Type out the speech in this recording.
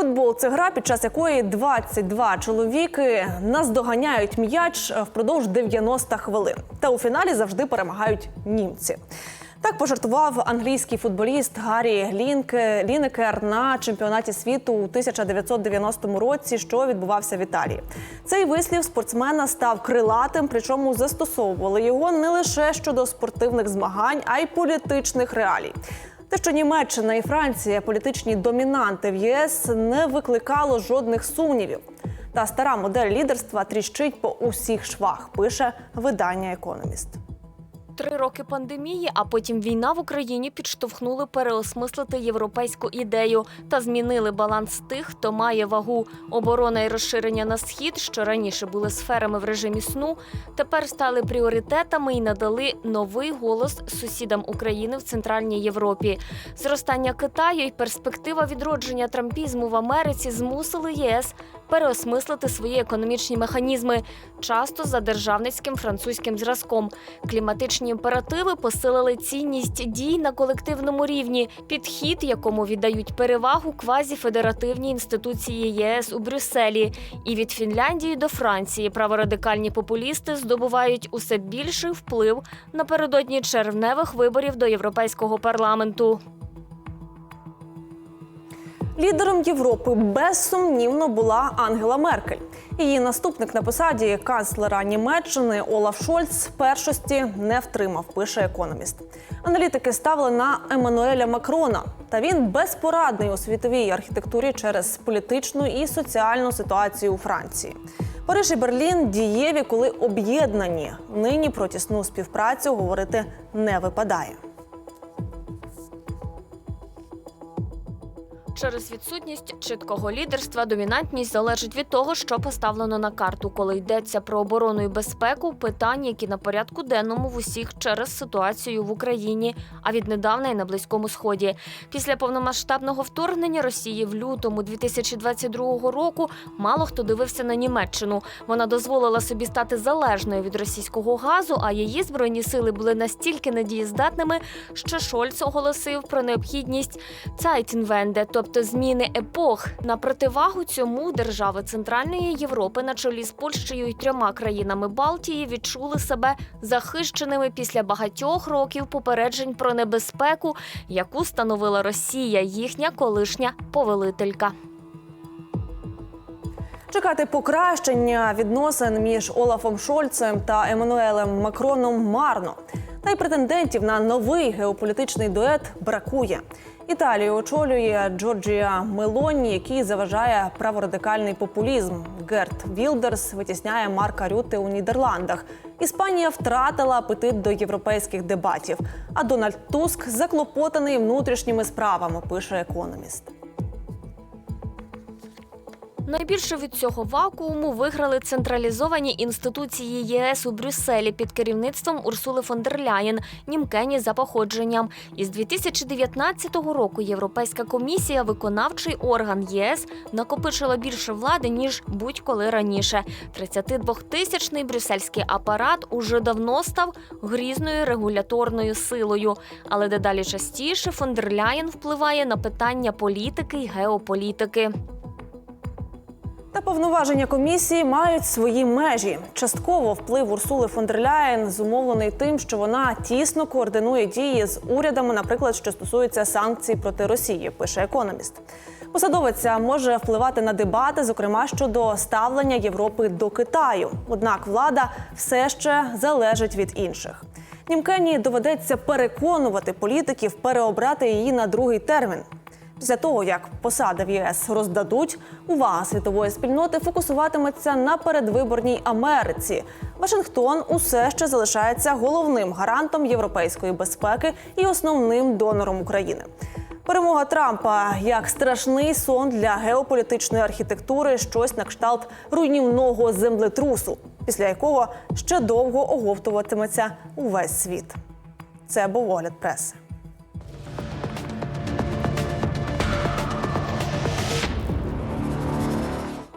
Футбол це гра, під час якої 22 чоловіки наздоганяють м'яч впродовж 90 хвилин. Та у фіналі завжди перемагають німці. Так пожартував англійський футболіст Гаррі Лінке, Лінекер на чемпіонаті світу у 1990 році, що відбувався в Італії. Цей вислів спортсмена став крилатим, причому застосовували його не лише щодо спортивних змагань, а й політичних реалій. Те, що Німеччина і Франція політичні домінанти в ЄС не викликало жодних сумнівів. Та стара модель лідерства тріщить по усіх швах, пише видання Економіст. Три роки пандемії, а потім війна в Україні підштовхнули переосмислити європейську ідею та змінили баланс тих, хто має вагу. Оборона і розширення на схід, що раніше були сферами в режимі сну, тепер стали пріоритетами і надали новий голос сусідам України в центральній Європі. Зростання Китаю і перспектива відродження трампізму в Америці змусили ЄС переосмислити свої економічні механізми, часто за державницьким французьким зразком. Кліматичні імперативи посилили цінність дій на колективному рівні, підхід, якому віддають перевагу квазіфедеративні інституції ЄС у Брюсселі. І від Фінляндії до Франції праворадикальні популісти здобувають усе більший вплив напередодні червневих виборів до Європейського парламенту. Лідером Європи безсумнівно була Ангела Меркель. Її наступник на посаді канцлера Німеччини Олаф Шольц першості не втримав. Пише економіст. Аналітики ставили на Еммануеля Макрона. Та він безпорадний у світовій архітектурі через політичну і соціальну ситуацію у Франції. Париж і Берлін дієві, коли об'єднані. Нині про тісну співпрацю говорити не випадає. Через відсутність чіткого лідерства домінантність залежить від того, що поставлено на карту, коли йдеться про оборону і безпеку, питань, які на порядку денному в усіх через ситуацію в Україні, а віднедавна і на близькому сході. Після повномасштабного вторгнення Росії в лютому 2022 року мало хто дивився на Німеччину. Вона дозволила собі стати залежною від російського газу, а її збройні сили були настільки недієздатними, що Шольц оголосив про необхідність Цайтінвенде, тобто зміни епох. На противагу цьому держави Центральної Європи на чолі з Польщею і трьома країнами Балтії відчули себе захищеними після багатьох років попереджень про небезпеку, яку становила Росія, їхня колишня повелителька. Чекати покращення відносин між Олафом Шольцем та Еммануелем Макроном марно. Та й претендентів на новий геополітичний дует бракує. Італію очолює Джорджія Мелоні, який заважає праворадикальний популізм. Герт Вілдерс витісняє Марка Рюти у Нідерландах. Іспанія втратила апетит до європейських дебатів. А Дональд Туск заклопотаний внутрішніми справами. Пише економіст. Найбільше від цього вакууму виграли централізовані інституції ЄС у Брюсселі під керівництвом Урсули фон дер Ляєн, німкені за походженням. Із 2019 року Європейська комісія, виконавчий орган ЄС, накопичила більше влади ніж будь-коли раніше. 32-тисячний брюссельський апарат уже давно став грізною регуляторною силою, але дедалі частіше фон дер Ляєн впливає на питання політики й геополітики. Та повноваження комісії мають свої межі. Частково вплив Урсули фон зумовлений тим, що вона тісно координує дії з урядами, наприклад, що стосується санкцій проти Росії. Пише економіст. Посадовиця може впливати на дебати, зокрема щодо ставлення Європи до Китаю. Однак влада все ще залежить від інших. Німкені доведеться переконувати політиків переобрати її на другий термін. Після того, як посади в ЄС роздадуть, увага світової спільноти фокусуватиметься на передвиборній Америці. Вашингтон усе ще залишається головним гарантом європейської безпеки і основним донором України. Перемога Трампа як страшний сон для геополітичної архітектури, щось на кшталт руйнівного землетрусу, після якого ще довго оговтуватиметься увесь світ. Це був огляд преси.